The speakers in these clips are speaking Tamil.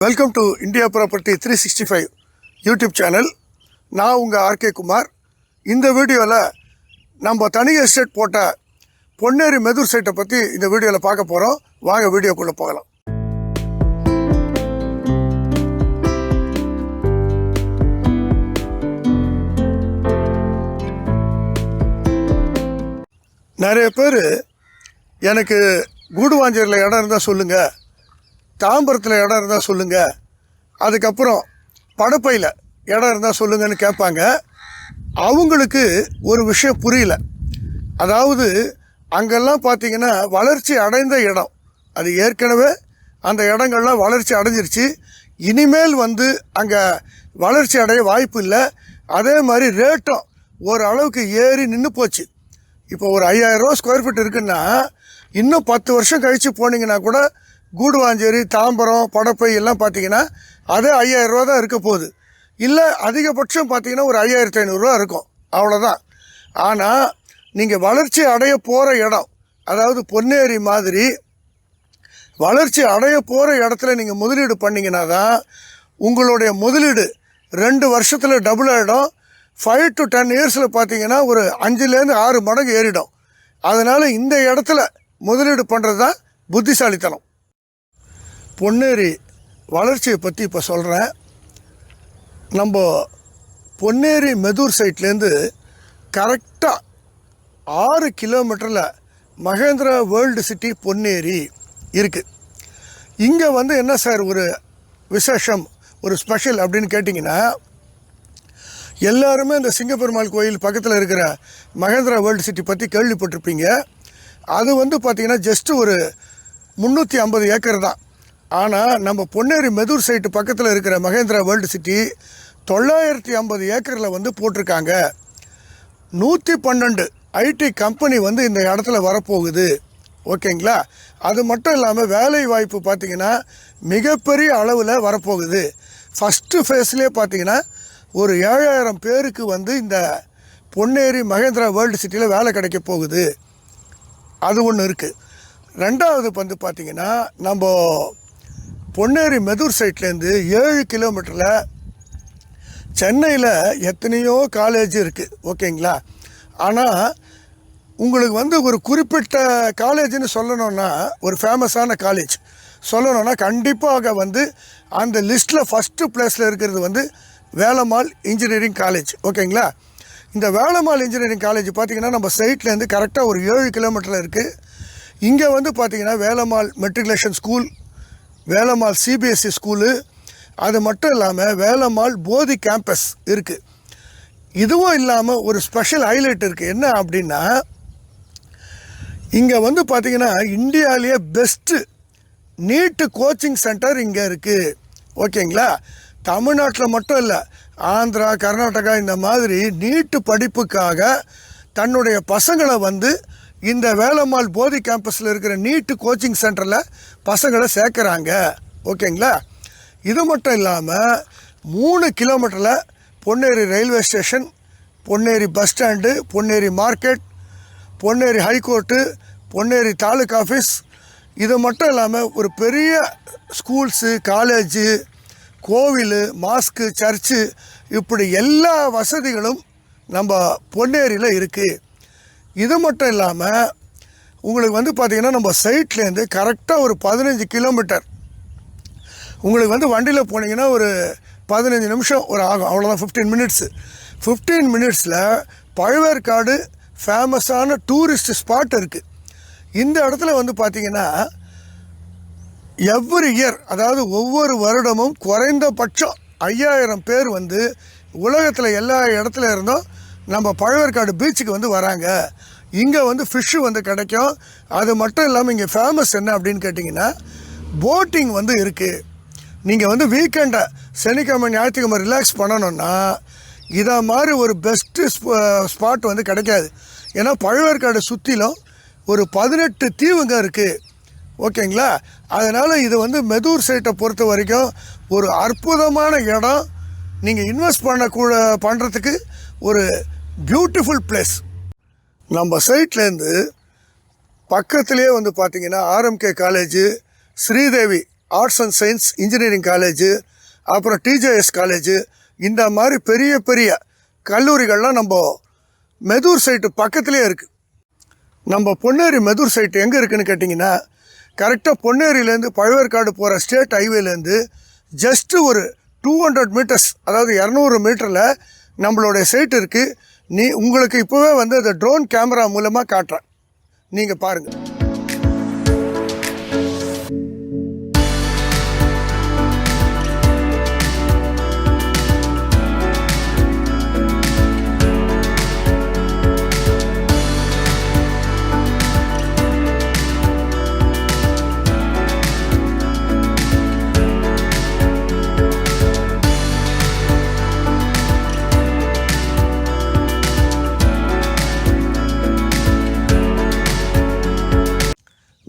Welcome to India property three sixty five YouTube channel நான் உங்கள் ஆர்கே குமார் இந்த வீடியோவில் நம்ம தனி எஸ்டேட் போட்ட பொன்னேரி மெதூர் சைட்டை பற்றி இந்த வீடியோவில் பார்க்க போகிறோம் வாங்க வீடியோக்குள்ளே போகலாம். நிறைய பேர் எனக்கு கூடுவாஞ்சேரியில் இடம் இருந்தால் சொல்லுங்கள் தாம்பரத்தில் இடம் இருந்தால் சொல்லுங்கள் அதுக்கப்புறம் படப்பையில் இடம் இருந்தால் சொல்லுங்கன்னு கேட்பாங்க. அவங்களுக்கு ஒரு விஷயம் புரியல. அதாவது அங்கெல்லாம் பார்த்தீங்கன்னா வளர்ச்சி அடைந்த இடம். அது ஏற்கனவே அந்த இடங்கள்லாம் வளர்ச்சி அடைஞ்சிருச்சு. இனிமேல் வந்து அங்கே வளர்ச்சி அடைய வாய்ப்பு இல்லை. அதே மாதிரி ரேட்டும் ஓரளவுக்கு ஏறி நின்று போச்சு. இப்போ ஒரு ஐயாயிரம் ரூபா ஸ்கொயர் ஃபீட் இருக்குன்னா இன்னும் பத்து வருஷம் கழித்து போனீங்கன்னா கூட கூடுவாஞ்சேரி தாம்பரம் படப்பை எல்லாம் பார்த்தீங்கன்னா அதே ஐயாயிரம் ரூபா தான் இருக்க போகுது. இல்லை அதிகபட்சம் பார்த்தீங்கன்னா ஒரு ஐயாயிரத்தி ஐநூறுரூவா இருக்கும். அவ்வளோதான் ஆனால் நீங்கள் வளர்ச்சி அடைய போகிற இடம் அதாவது பொன்னேரி மாதிரி வளர்ச்சி அடைய போகிற இடத்துல நீங்கள் முதலீடு பண்ணிங்கன்னா தான் உங்களுடைய முதலீடு ரெண்டு வருஷத்தில் டபுள் ஆகிடும் ஃபைவ் டு டென் இயர்ஸில் பார்த்தீங்கன்னா ஒரு அஞ்சுலேருந்து ஆறு மடங்கு ஏறிடும். அதனால் இந்த இடத்துல முதலீடு பண்ணுறது தான் புத்திசாலித்தனம். பொன்னேரி வளர்ச்சியை பற்றி இப்போ சொல்கிறேன் நம்ம பொன்னேரி மெதூர் சைட்லேருந்து கரெக்டாக ஆறு கிலோமீட்டரில் மகேந்திரா வேர்ல்டு சிட்டி பொன்னேரி இருக்குது இங்கே வந்து என்ன சார் ஒரு விசேஷம் ஒரு ஸ்பெஷல் அப்படின்னு கேட்டிங்கன்னா எல்லாருமே இந்த சிங்கப்பெருமாள் கோயில் பக்கத்தில் இருக்கிற மகேந்திரா வேர்ல்டு சிட்டி பற்றி கேள்விப்பட்டிருப்பீங்க. அது வந்து பார்த்திங்கன்னா ஜஸ்ட்டு ஒரு முந்நூற்றி ஐம்பது ஏக்கர் தான். ஆனால் நம்ம பொன்னேரி மெதூர் சைட்டு பக்கத்தில் இருக்கிற மகேந்திரா வேர்ல்டு சிட்டி தொள்ளாயிரத்தி ஐம்பது ஏக்கரில் வந்து போட்டிருக்காங்க. நூற்றி பன்னெண்டு ஐடி கம்பெனி வந்து இந்த இடத்துல வரப்போகுது. ஓகேங்களா? அது மட்டும் இல்லாமல் வேலை வாய்ப்பு பார்த்திங்கன்னா மிகப்பெரிய அளவில் வரப்போகுது. ஃபஸ்ட்டு ஃபேஸ்லேயே பார்த்திங்கன்னா ஒரு ஏழாயிரம் பேருக்கு வந்து இந்த பொன்னேரி மகேந்திரா வேர்ல்டு சிட்டியில் வேலை கிடைக்க போகுது. அது ஒன்று இருக்குது ரெண்டாவது வந்து பார்த்திங்கன்னா நம்ம பொன்னேரி மெதூர் சைட்லேருந்து ஏழு கிலோமீட்டரில் சென்னையில் எத்தனையோ காலேஜ் இருக்குது ஓகேங்களா? ஆனால் உங்களுக்கு வந்து ஒரு குறிப்பிட்ட காலேஜ்னு சொல்லணும்னா ஒரு ஃபேமஸான காலேஜ் சொல்லணும்னா கண்டிப்பாக வந்து அந்த லிஸ்ட்டில் ஃபஸ்ட்டு ப்ளேஸில் இருக்கிறது வந்து வேலம்மாள் இன்ஜினியரிங் காலேஜ் ஓகேங்களா? இந்த வேலம்மாள் இன்ஜினியரிங் காலேஜ் பார்த்திங்கன்னா நம்ம சைட்லேருந்து கரெக்டாக ஒரு ஏழு கிலோமீட்டரில் இருக்குது இங்கே வந்து பார்த்திங்கன்னா Velammal matriculation school Velammal CBSE school. அது மட்டும் இல்லாமல் வேலம்மாள் போதி கேம்பஸ் இருக்குது இதுவும் இல்லாமல் ஒரு ஸ்பெஷல் ஹைலைட் இருக்குது என்ன அப்படின்னா இங்கே வந்து பார்த்திங்கன்னா இந்தியாவிலேயே பெஸ்ட்டு நீட்டு கோச்சிங் சென்டர் இங்கே இருக்குது ஓகேங்களா? தமிழ்நாட்டில் மட்டும் இல்லை ஆந்திரா கர்நாடகா இந்த மாதிரி நீட்டு படிப்புக்காக தன்னுடைய பசங்களை வந்து இந்த வேலம்மாள் போதி கேம்பஸில் இருக்கிற நீட்டு கோச்சிங் சென்டரில் பசங்களை சேர்க்குறாங்க. ஓகேங்களா? இது மட்டும் இல்லாமல் மூணு கிலோமீட்டரில் Ponneri railway station Ponneri bus stand Ponneri market Ponneri high court Ponneri taluk office இது மட்டும் இல்லாமல் ஒரு பெரிய ஸ்கூல்ஸு காலேஜு கோவில் மாஸ்க்கு சர்ச்சு இப்படி எல்லா வசதிகளும் நம்ம பொன்னேரியில் இருக்குது இது மட்டும் இல்லாமல் உங்களுக்கு வந்து பார்த்திங்கன்னா நம்ம சைட்லேருந்து கரெக்டாக ஒரு பதினஞ்சு கிலோமீட்டர். உங்களுக்கு வந்து வண்டியில் போனீங்கன்னா ஒரு பதினஞ்சு நிமிஷம் ஒரு ஆகும். அவ்வளோதான் ஃபிஃப்டீன் மினிட்ஸு ஃபிஃப்டீன் மினிட்ஸில் பழவேற்காடு ஃபேமஸான டூரிஸ்ட் ஸ்பாட் இருக்குது இந்த இடத்துல வந்து பார்த்திங்கன்னா எவ்ரி இயர் அதாவது ஒவ்வொரு வருடமும் குறைந்தபட்சம் ஐயாயிரம் பேர் வந்து உலகத்தில் எல்லா இடத்துல இருந்தும் நம்ம பழவேற்காடு பீச்சுக்கு வந்து வராங்க. இங்கே வந்து ஃபிஷ்ஷு வந்து கிடைக்கும். அது மட்டும் இல்லாமல் இங்கே ஃபேமஸ் என்ன அப்படின்னு கேட்டிங்கன்னா போட்டிங் வந்து இருக்குது நீங்கள் வந்து வீக்கெண்டை சனிக்கிழமை ஞாயிற்றுக்கிழமை ரிலாக்ஸ் பண்ணணுன்னா இதை மாதிரி ஒரு பெஸ்ட்டு ஸ்பாட் வந்து கிடைக்காது. ஏன்னா பழுவேற்காடு சுற்றிலும் ஒரு பதினெட்டு தீவுங்க இருக்குது ஓகேங்களா? அதனால் இது வந்து மெதூர் சைட்டை பொறுத்த வரைக்கும் ஒரு அற்புதமான இடம். நீங்கள் இன்வெஸ்ட் பண்ணக்கூட பண்ணுறதுக்கு ஒரு பியூட்டிஃபுல் பிளேஸ் நம்ம சைட்லேருந்து பக்கத்துலேயே வந்து பார்த்திங்கன்னா RMK college Sridevi arts and science engineering college அப்புறம் டிஜேஎஸ் காலேஜு இந்த மாதிரி பெரிய பெரிய கல்லூரிகள்லாம் நம்ம மெதூர் சைட்டு பக்கத்துலேயே இருக்குது நம்ம பொன்னேரி மெதூர் சைட்டு எங்கே இருக்குதுன்னு கேட்டிங்கன்னா கரெக்டாக பொன்னேரியிலேருந்து பழவேற்காடு போகிற ஸ்டேட் ஹைவேலேருந்து ஜஸ்ட்டு ஒரு டூ ஹண்ட்ரட் மீட்டர்ஸ் அதாவது இரநூறு மீட்டரில் நம்மளுடைய சைட் இருக்குது நீ உங்களுக்கு இப்போவே வந்து அந்த ட்ரோன் கேமரா மூலமாக காட்டுறேன். நீங்கள் பாருங்கள்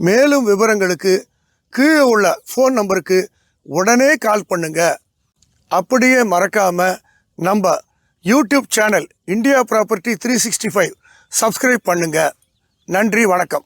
மேலும் விவரங்களுக்கு கீழே உள்ள ஃபோன் நம்பருக்கு உடனே கால் பண்ணுங்க. அப்படியே மறக்காம நம்ம YouTube channel India property three sixty five subscribe பண்ணுங்க. நன்றி வணக்கம்.